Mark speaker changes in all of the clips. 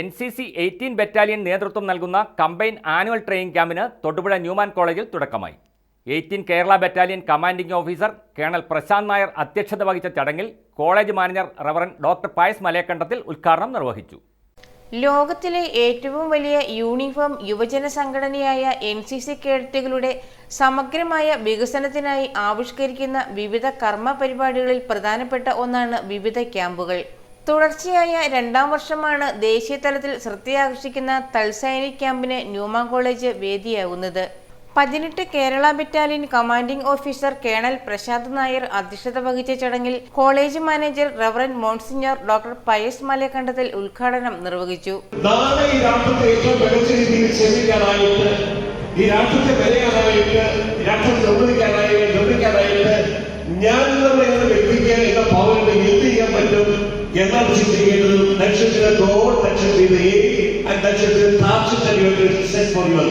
Speaker 1: N C C eighteen battalion നേതൃത്വം നൽകുന്ന combine annual training ക്യാമ്പിന് തൊടുപുഴ ന്യൂമാൻ കോളേജിൽ തുടക്കമായി. Eighteen Kerala battalion commanding officer colonel Prashanth Nair അധ്യക്ഷത വഹിച്ച ചടങ്ങിൽ college manager reverend doctor Pius Malayakandathil ഉദ്ഘാടനം നിർവഹിച്ചു.
Speaker 2: ലോകത്തിലെ ഏറ്റവും വലിയ യൂണിഫോം യുവജന സംഘടനയായ എൻ സി സി കേഡറ്റുകളുടെ സമഗ്രമായ വികസനത്തിനായി ആവിഷ്കരിക്കുന്ന വിവിധ കർമ്മ പരിപാടികളിൽ പ്രധാനപ്പെട്ട ഒന്നാണ് വിവിധ ക്യാമ്പുകൾ. തുടർച്ചയായ രണ്ടാം വർഷമാണ് ദേശീയ തലത്തിൽ ശ്രദ്ധയാകർഷിക്കുന്ന തൽസൈനിക് ക്യാമ്പിന് ന്യൂമാ കോളേജ് വേദിയാകുന്നത്. പതിനെട്ട് Kerala battalion commanding officer colonel Prashanth Nair അധ്യക്ഷത വഹിച്ച ചടങ്ങിൽ college manager reverend monsignor doctor Pius Malayakandathil ഉദ്ഘാടനം നിർവഹിച്ചു.
Speaker 3: ഈ രാഷ്ട്രത്തെ ഏറ്റവും ഈ രാഷ്ട്രം നിർമ്മിക്കാനായി നിർമ്മിക്കാനായിട്ട് എന്നാണ് ചിന്തിക്കേണ്ടത് നക്ഷത്ര ഗോഡ് നക്ഷത്ര ആൻഡ് നക്ഷത്ര ടാർച്ച് സെറ്റ് ഫോർ യുവർ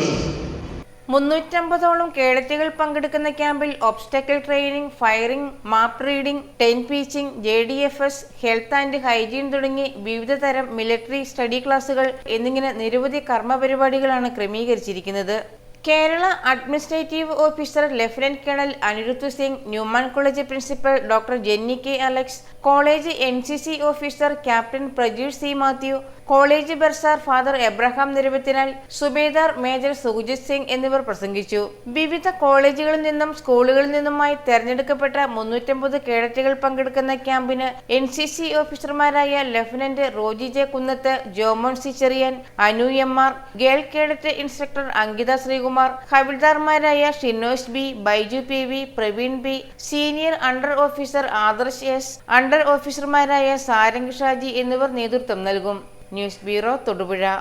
Speaker 2: മുന്നൂറ്റമ്പതോളം കേഡറ്റുകൾ പങ്കെടുക്കുന്ന ക്യാമ്പിൽ obstacle training firing map reading tent pitching J D F S health and hygiene തുടങ്ങി വിവിധ തരം മിലിറ്ററി സ്റ്റഡി ക്ലാസുകൾ എന്നിങ്ങനെ നിരവധി കർമ്മ പരിപാടികളാണ് ക്രമീകരിച്ചിരിക്കുന്നത്. Kerala administrative officer lieutenant colonel Anirudh Singh Newman college principal doctor Jenny K Alex college N C C officer captain Prajeesh C Mathew college bursar father Abraham Niravathinal subedar major Sukhjit Singh എന്നിവർ പ്രസംഗിച്ചു. വിവിധ കോളേജുകളിൽ നിന്നും സ്കൂളുകളിൽ നിന്നുമായി തെരഞ്ഞെടുക്കപ്പെട്ട മുന്നൂറ്റമ്പത് കേഡറ്റുകൾ പങ്കെടുക്കുന്ന ക്യാമ്പിന് എൻ സി സി ഓഫീസർമാരായ lieutenant Roji J Kunnath Jomon C Cherian Anu M R girl cadet instructor Ankitha Sreekumar ഹവിൽദാർമാരായ Shinos B Biju P V Praveen B senior under officer Adarsh S under ഓഫീസർമാരായ സാരംഗ് ഷാജി എന്നിവർ നേതൃത്വം നൽകും. News bureau Thodupuzha.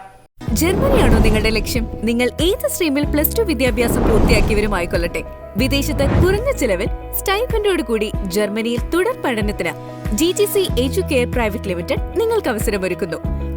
Speaker 4: ജർമ്മനിയാണോ നിങ്ങളുടെ ലക്ഷ്യം? നിങ്ങൾ ഏത് സ്ട്രീമിൽ plus two വിദ്യാഭ്യാസം പൂർത്തിയാക്കിയവരുമായിക്കൊള്ളട്ടെ വിദേശത്ത് കുറഞ്ഞ ചിലവിൽ സ്റ്റൈഫൻഡോട് കൂടി ജർമ്മനിയിൽ തുടർ പഠനത്തിന്. G T C Educare private limited നിങ്ങൾക്ക് അവസരമൊരുക്കുന്നു.